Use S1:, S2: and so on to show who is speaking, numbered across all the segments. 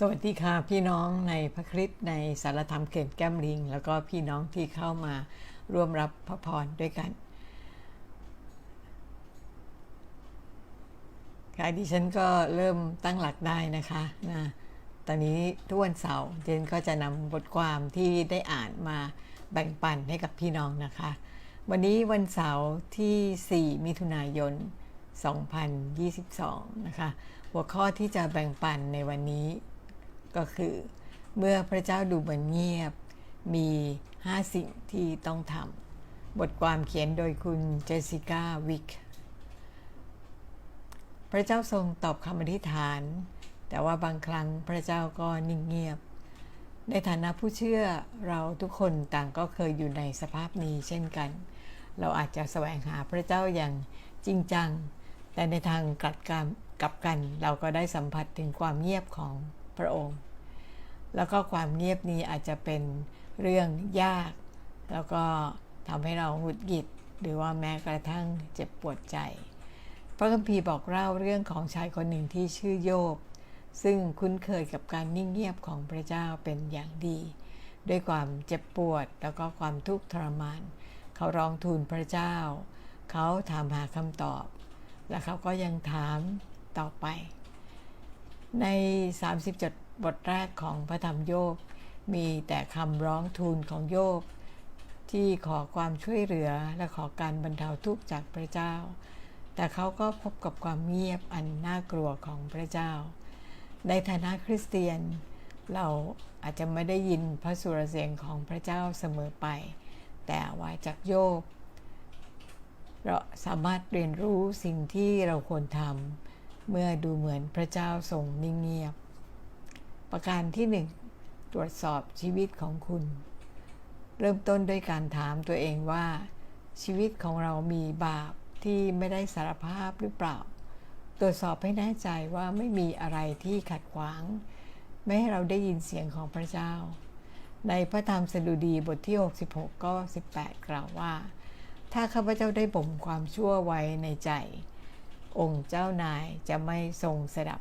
S1: สวัสดีค่ะพี่น้องในพระคริสต์ในสารธรรมเขตแก้มลิง แล้วก็พี่น้องที่เข้ามาร่วมรับพระพรด้วยกันค่ะดิฉันก็เริ่มตั้งหลักได้นะคะนะตอนนี้ทุกวันเสาร์เจนก็จะนำบทความที่ได้อ่านมาแบ่งปันให้กับพี่น้องนะคะ วันนี้วันเสาร์ที่ 4 มิถุนายน 2022 นะคะ หัวข้อที่จะแบ่งปันในวันนี้ ก็คือ เมื่อพระเจ้าดูเหมือนเงียบ มี 5 สิ่งที่ต้องทำบทความเขียนโดยคุณเจสสิก้าวิกพระเจ้าทรงตอบคำอธิษฐาน แต่ว่าบางครั้งพระเจ้าก็นิ่งเงียบ ในฐานะผู้เชื่อเราทุกคนต่างก็เคยอยู่ในสภาพนี้เช่นกัน เราอาจจะแสวงหาพระเจ้าอย่างจริงจัง แต่ในทางกลับกันกลับกัน เราก็ได้สัมผัสถึงความเงียบของ พระองค์ แล้วก็ความเงียบนี้อาจจะเป็นเรื่องยาก แล้วก็ทำให้เราหงุดหงิด หรือว่าแม้กระทั่งเจ็บปวดใจ พระคัมภีร์บอกเล่าเรื่องของชายคนหนึ่งที่ชื่อโยบ ซึ่งคุ้นเคยกับการนิ่งเงียบของพระเจ้าเป็นอย่างดี ด้วยความเจ็บปวดแล้วก็ความทุกข์ทรมาน เขาร้องทูลพระเจ้า เขาถามหาคำตอบ และเขาก็ยังถามต่อไป ใน37บทแรกของพระธรรมโยบ มีแต่คำร้องทูลของโยบ ที่ขอความช่วยเหลือและขอการบรรเทาทุกข์จากพระเจ้า แต่เขาก็พบกับความเงียบอันน่ากลัวของพระเจ้า ในฐานะคริสเตียน เราอาจจะไม่ได้ยินพระสุรเสียงของพระเจ้าเสมอไป แต่ว่าจากโยบเราสามารถเรียนรู้สิ่งที่เราควรทำ เมื่อดูเหมือนพระเจ้าทรงนิ่งเงียบ ประการที่หนึ่งตรวจสอบชีวิตของคุณ เริ่มต้นด้วยการถามตัวเองว่า ชีวิตของเรามีบาปที่ไม่ได้สารภาพหรือเปล่า ตรวจสอบให้แน่ใจว่าไม่มีอะไรที่ขัดขวาง ไม่ให้เราได้ยินเสียงของพระเจ้า ในพระธรรมสดุดีบทที่ 66 ก็ 18 กล่าวว่า ถ้าข้าพเจ้าได้บ่มความชั่วไว้ในใจ องค์เจ้านายจะไม่ทรงสดับ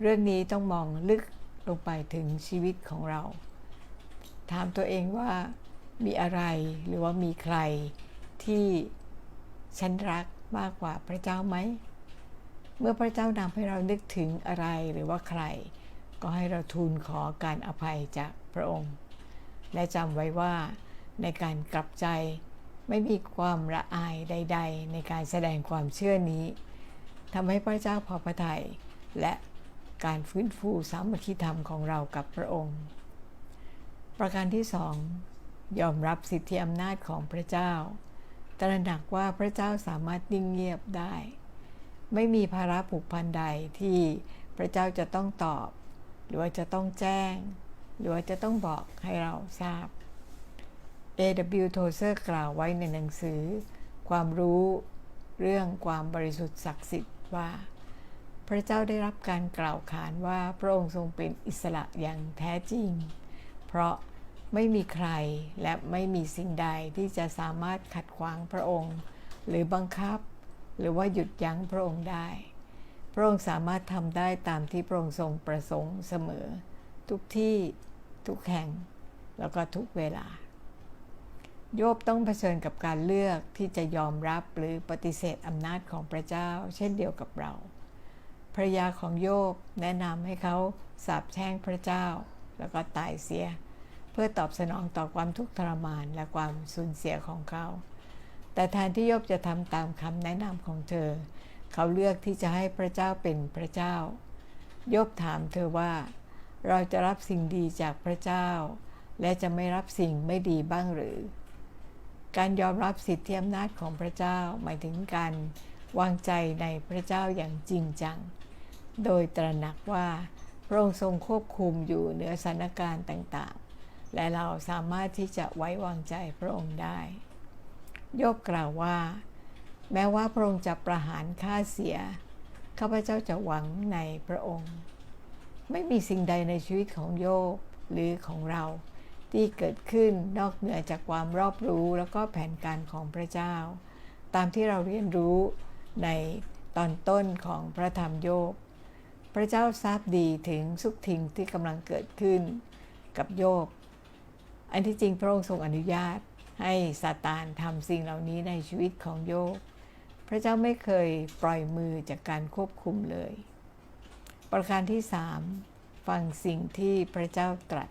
S1: เรื่องนี้ต้องมองลึกลงไปถึงชีวิตของเรา ถามตัวเองว่ามีอะไรหรือว่ามีใครที่ฉันรักมากกว่าพระเจ้าไหม เมื่อพระเจ้านำให้เรานึกถึงอะไรหรือว่าใคร ก็ให้เราทูลขอการอภัยจากพระองค์ และจำไว้ว่าในการกลับใจไม่มีความละอายใด ๆ ในการแสดงความเชื่อนี้ ทำให้พระเจ้าพอพระทัยและการฟื้นฟูสามัคคีธรรมของเรากับพระองค์ ประการที่สองยอมรับสิทธิอำนาจของพระเจ้า ตระหนักว่าพระเจ้าสามารถนิ่งเงียบได้ ไม่มีภาระผูกพันใดที่พระเจ้าจะต้องตอบ หรือว่าจะต้องแจ้ง หรือว่าจะต้องบอกให้เราทราบ A.W. Tozer กล่าวไว้ในหนังสือ ความรู้เรื่องความบริสุทธิ์ศักดิ์สิทธิ์ ว่า พระเจ้าได้รับการกล่าวขานว่าพระองค์ทรงเป็นอิสระอย่างแท้จริง เพราะไม่มีใครและไม่มีสิ่งใดที่จะสามารถขัดขวางพระองค์ หรือบังคับ หรือว่าหยุดยั้งพระองค์ได้ พระองค์สามารถทำได้ตามที่พระองค์ทรงประสงค์เสมอ ทุกที่ทุกแห่ง แล้วก็ทุกเวลา โยบต้องเผชิญกับการเลือกที่จะยอมรับหรือปฏิเสธอำนาจของพระเจ้า เช่นเดียวกับเราภรยาของโยบแนะนำให้เขาสาบแช่งพระเจ้า แล้วก็ตายเสีย เพื่อตอบสนองต่อความทุกข์ทรมานและความสูญเสียของเขา แต่แทนที่โยบจะทำตามคำแนะนำของเธอ เขาเลือกที่จะให้พระเจ้าเป็นพระเจ้า โยบถามเธอว่า เราจะรับสิ่งดีจากพระเจ้า และจะไม่รับสิ่งไม่ดีบ้างหรือ การยอมรับสิทธิอำนาจของพระเจ้าหมายถึงการวางใจในพระเจ้าอย่างจริงจัง โดยตระหนักว่าพระองค์ทรงควบคุมอยู่เหนือสถานการณ์ต่างๆ และเราสามารถที่จะไว้วางใจพระองค์ได้ โยบกล่าวว่า แม้ว่าพระองค์จะประหารค่าเสีย ข้าพเจ้าจะหวังในพระองค์ ไม่มีสิ่งใดในชีวิตของโยบหรือของเรา ที่เกิดขึ้นนอกเหนือจากความรอบรู้แล้วก็แผนการของพระเจ้า ตามที่เราเรียนรู้ในตอนต้นของพระธรรมโยบพระเจ้าทราบดีถึงสุขทิงที่กำลังเกิดขึ้นกับโยบอันที่จริงพระองค์ทรงอนุญาตให้ซาตานทำสิ่งเหล่านี้ในชีวิตของโยบพระเจ้าไม่เคยปล่อยมือจากการควบคุมเลย ประการที่สามฟังสิ่งที่พระเจ้าตรัส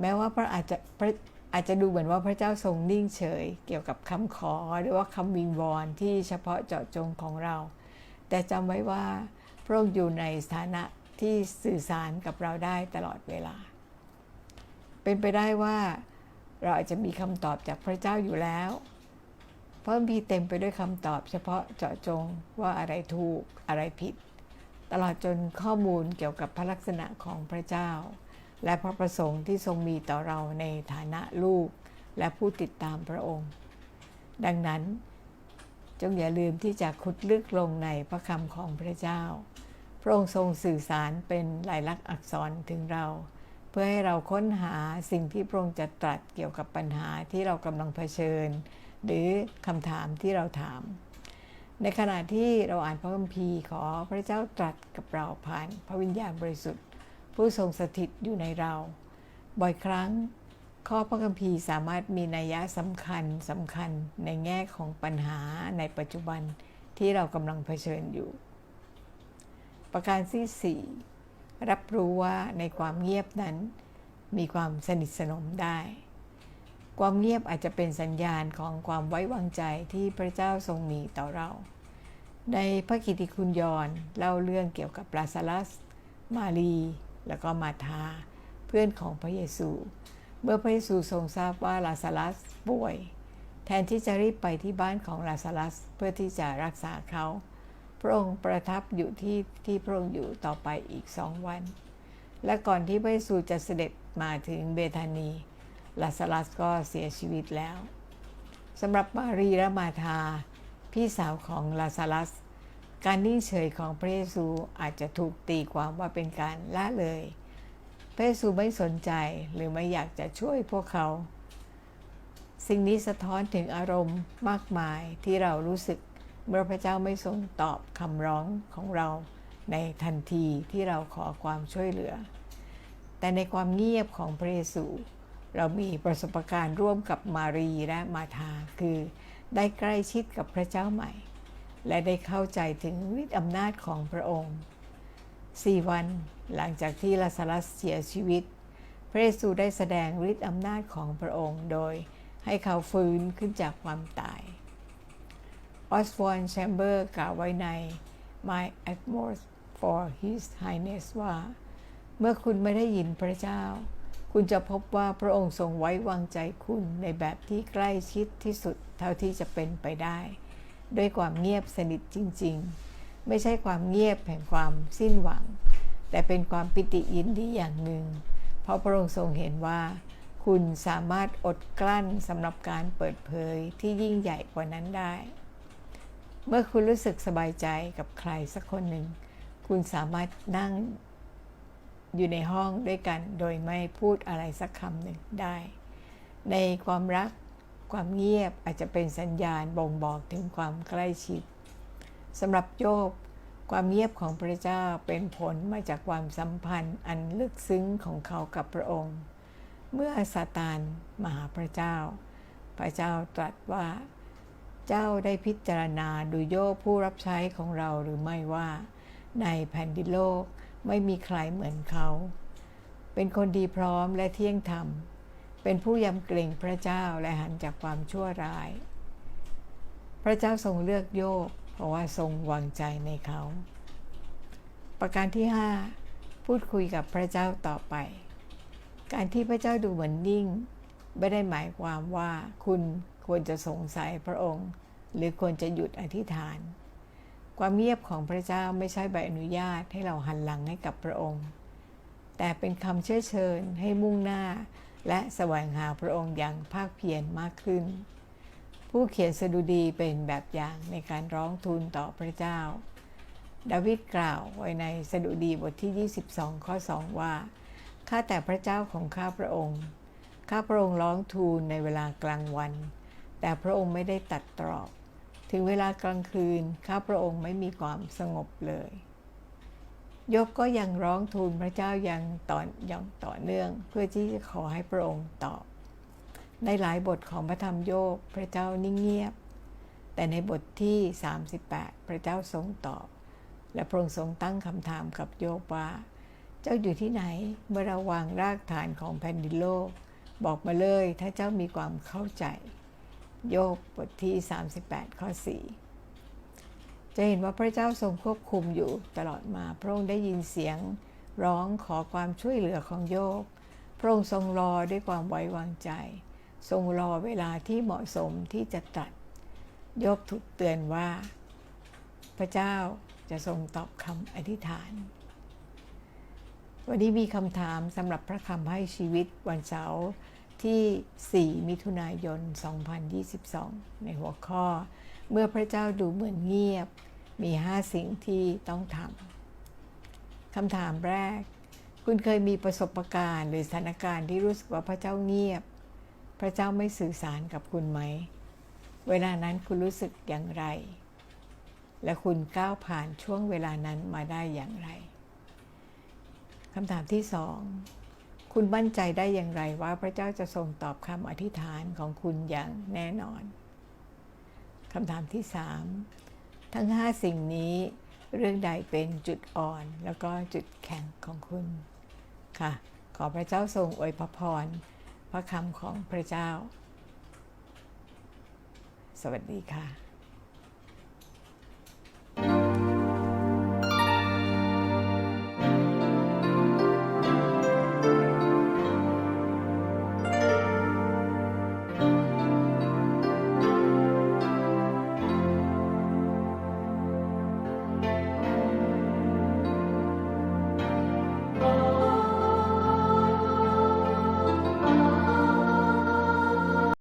S1: แม้ว่าพระอาจจะพระอาจจะดูเหมือนว่าพระเจ้าทรงนิ่งเฉย เกี่ยวกับคำขอหรือว่าคำวิงวอนที่เฉพาะเจาะจงของเรา แต่จำไว้ว่าพระองค์อยู่ในสถานะที่สื่อสารกับเราได้ตลอดเวลา เป็นไปได้ว่าเราอาจจะมีคำตอบจากพระเจ้าอยู่แล้ว เพราะมีเต็มไปด้วยคำตอบเฉพาะเจาะจงว่าอะไรถูกอะไรผิด ตลอดจนข้อมูลเกี่ยวกับพระลักษณะของพระเจ้า และพระประสงค์ที่ทรงมีต่อเราในฐานะลูก และผู้ติดตามพระองค์ ดังนั้น จงอย่าลืมที่จะขุดลึกลงในพระคำของพระเจ้า พระองค์ทรงสื่อสารเป็นลายลักษณ์อักษรถึงเรา เพื่อให้เราค้นหาสิ่งที่พระองค์จะตรัสเกี่ยวกับปัญหาที่เรากำลังเผชิญ หรือคำถามที่เราถาม ในขณะที่เราอ่านพระคัมภีร์ขอพระเจ้าตรัสกับเราผ่านพระวิญญาณบริสุทธิ์ ผู้ทรงสถิตอยู่ในเรา บ่อยครั้ง ข้อพระคัมภีร์สามารถมีนัยยะสำคัญสำคัญในแง่ของปัญหาในปัจจุบันที่เรากำลังเผชิญอยู่ ประการที่4รับรู้ว่าในความเงียบนั้น มีความสนิทสนมได้ ความเงียบอาจจะเป็นสัญญาณของความไว้วางใจที่พระเจ้าทรงมีต่อเรา ในพระกิตติคุณยอนเล่าเรื่องเกี่ยวกับลาซาลัส มารี แล้วก็มาธาเพื่อนของพระเยซู เมื่อพระเยซูทรงทราบว่าลาซาลัสป่วย แทนที่จะรีบไปที่บ้านของลาซาลัสเพื่อที่จะรักษาเขา พระองค์ประทับอยู่ที่ที่พระองค์อยู่ต่อไปอีกสองวัน และก่อนที่พระเยซูจะเสด็จมาถึงเบธานีลาซาลัสก็เสียชีวิตแล้วสำหรับมารีและมาธาพี่สาวของลาซาลัส การนิ่งเฉยของพระเยซูอาจจะถูกตีความว่าเป็นการละเลย พระเยซูไม่สนใจหรือไม่อยากจะช่วยพวกเขา สิ่งนี้สะท้อนถึงอารมณ์มากมายที่เรารู้สึกเมื่อพระเจ้าไม่ทรงตอบคำร้องของเราในทันทีที่เราขอความช่วยเหลือ แต่ในความเงียบของพระเยซู เรามีประสบการณ์ร่วมกับมารีและมาธาคือได้ใกล้ชิดกับพระเจ้าใหม่ และได้เข้าใจถึงฤทธิอำนาจของพระองค์สี่วันหลังจากที่ลาซารัสเสียชีวิต พระเยซูได้แสดงฤทธิอำนาจของพระองค์โดยให้เขาฟื้นขึ้นจากความตายออสวอนแชมเบอร์กล่าวไว้ใน My Atmos for His Highness ว่า เมื่อคุณไม่ได้ยินพระเจ้า คุณจะพบว่าพระองค์ทรงไว้วางใจคุณในแบบที่ใกล้ชิดที่สุดเท่าที่จะเป็นไปได้ ด้วยความเงียบสนิทจริง ๆ ไม่ใช่ความเงียบแห่งความสิ้นหวัง แต่เป็นความปิติยินดีอย่างหนึ่ง เพราะพระองค์ทรงเห็นว่า คุณสามารถอดกลั้นสำหรับการเปิดเผยที่ยิ่งใหญ่กว่านั้นได้ เมื่อคุณรู้สึกสบายใจกับใครสักคนหนึ่ง คุณสามารถนั่งอยู่ในห้องด้วยกันโดยไม่พูดอะไรสักคำหนึ่งได้ ในความรัก ความเงียบอาจจะเป็นสัญญาณบ่งบอกถึงความใกล้ชิดสำหรับโยบความเงียบของพระเจ้าเป็นผลมาจากความสัมพันธ์อันลึกซึ้งของเขากับพระองค์ เมื่อซาตานมาหาพระเจ้า พระเจ้าตรัสว่า เจ้าได้พิจารณาดูโยบผู้รับใช้ของเราหรือไม่ว่า ในแผ่นดินโลกไม่มีใครเหมือนเขา เป็นคนดีพร้อมและเที่ยงธรรม เป็นผู้ยำเกรงพระเจ้าและหันจากความชั่วร้าย พระเจ้าทรงเลือกโยบเพราะว่าทรงวางใจในเขา ประการที่ 5 พูดคุยกับพระเจ้าต่อไป การที่พระเจ้าดูเหมือนนิ่ง ไม่ได้หมายความว่าคุณควรจะสงสัยพระองค์ หรือควรจะหยุดอธิษฐาน ความเงียบของพระเจ้าไม่ใช่ใบอนุญาตให้เราหันหลังให้กับพระองค์ แต่เป็นคำเชื้อเชิญให้มุ่งหน้า และแสวงหาพระองค์อย่างภาคเพียรมากขึ้น ผู้เขียนสดุดีเป็นแบบอย่างในการร้องทูลต่อพระเจ้า ดาวิดกล่าวไว้ในสดุดีบทที่ 22 ข้อ 2 ว่า ข้าแต่พระเจ้าของข้าพระองค์ ข้าพระองค์ร้องทูลในเวลากลางวัน แต่พระองค์ไม่ได้ตัดตรอกถึงเวลากลางคืน ข้าพระองค์ไม่มีความสงบเลย ยบก็ยังร้องทูลพระเจ้าอย่างต่อย่างต่อเนื่อง เพื่อที่จะขอให้พระองค์ตอบ ในหลายบทของพระธรรมโยบพระเจ้านิ่งเงียบ แต่ในบทที่ 38 พระเจ้าทรงตอบ และพระองค์ทรงตั้งคำถามกับโยบว่า เจ้าอยู่ที่ไหนเมื่อเราวางรากฐานของแผ่นดินโลก บอกมาเลยถ้าเจ้ามีความเข้าใจ โยบบทที่ 38 ข้อ 4 จะเห็นว่าพระเจ้าทรงควบคุมอยู่ตลอดมา พระองค์ได้ยินเสียงร้องขอความช่วยเหลือของโยบ พระองค์ทรงรอด้วยความไว้วางใจ ทรงรอเวลาที่เหมาะสมที่จะตรัสโยบถูกเตือนว่า พระเจ้าจะทรงตอบคำอธิษฐาน วันนี้มีคำถามสำหรับพระคำให้ชีวิตวันเสาร์ที่ 4 มิถุนายน 2022 ในหัวข้อ เมื่อพระเจ้าดูเหมือนเงียบ มี5สิ่งที่ต้องทำคำถามแรก คุณเคยมีประสบการณ์หรือสถานการณ์ที่รู้สึกว่าพระเจ้าเงียบ พระเจ้าไม่สื่อสารกับคุณไหม เวลานั้นคุณรู้สึกอย่างไร และคุณก้าวผ่านช่วงเวลานั้นมาได้อย่างไรคำถามที่สองคุณมั่นใจได้อย่างไรว่าพระเจ้าจะทรงตอบคำอธิษฐานของคุณอย่างแน่นอน คำถามที่สามทั้งห้าสิ่งนี้เรื่องใดเป็นจุดอ่อนแล้วก็จุดแข็งของคุณค่ะ ขอพระเจ้าทรงอวยพรพระคำของพระเจ้า สวัสดีค่ะ